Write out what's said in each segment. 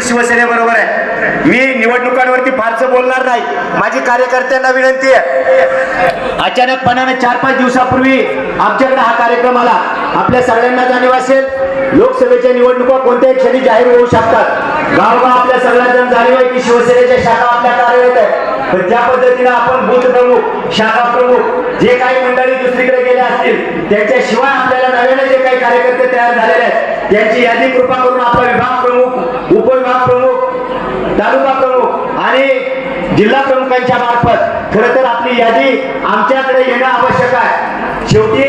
शिवसेनेबरोबर आहे. मी निवडणुकांवरती फारसं बोलणार नाही. माझी कार्यकर्त्यांना विनंती आहे. अचानकपणाने चार पाच दिवसापूर्वी आमच्याकडे हा कार्यक्रम आला. आपल्या सगळ्यांना जाणीव असेल लोकसभेच्या निवडणुका कोणत्याही क्षणी जाहीर होऊ शकतात. गावगाव आपल्या सगळ्यांना जाणीव आहे की शिवसेनेच्या शाखा आपल्या कार्यरत आहे पण ज्या पद्धतीनं आपण बूथ प्रमुख शाखा प्रमुख जे काही मंडळी दुसरीकडे गेले असतील त्याच्याशिवाय आपल्याला नव्याने जे काही कार्यकर्ते तयार झालेले आहेत त्यांची यादी कृपा करून आपला विभाग प्रमुख उपविभाग प्रमुख तालुका प्रमुख आणि जिल्हा प्रमुखांच्या मार्फत खरं तर आपली यादी आमच्याकडे येणं आवश्यक आहे. शेवटी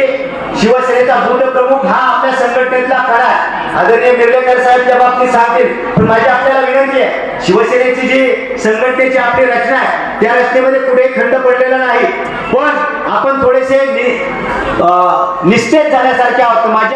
शिवसेनेचा बूथ प्रमुख हा आपल्या संघटनेतला खरा आहे. आदरणीय मिर्लेकर साहेब त्या बाबतीत सांगतील पण माझी आपल्याला विनंती आहे शिवसेनेची जी संघटनेची आपली रचना आहे त्या रचनेमध्ये कुठे खंड पडलेला नाही. पण आपण थोडेसे अं, निस्तेज झाल्यासारखे आहोत. माझ्या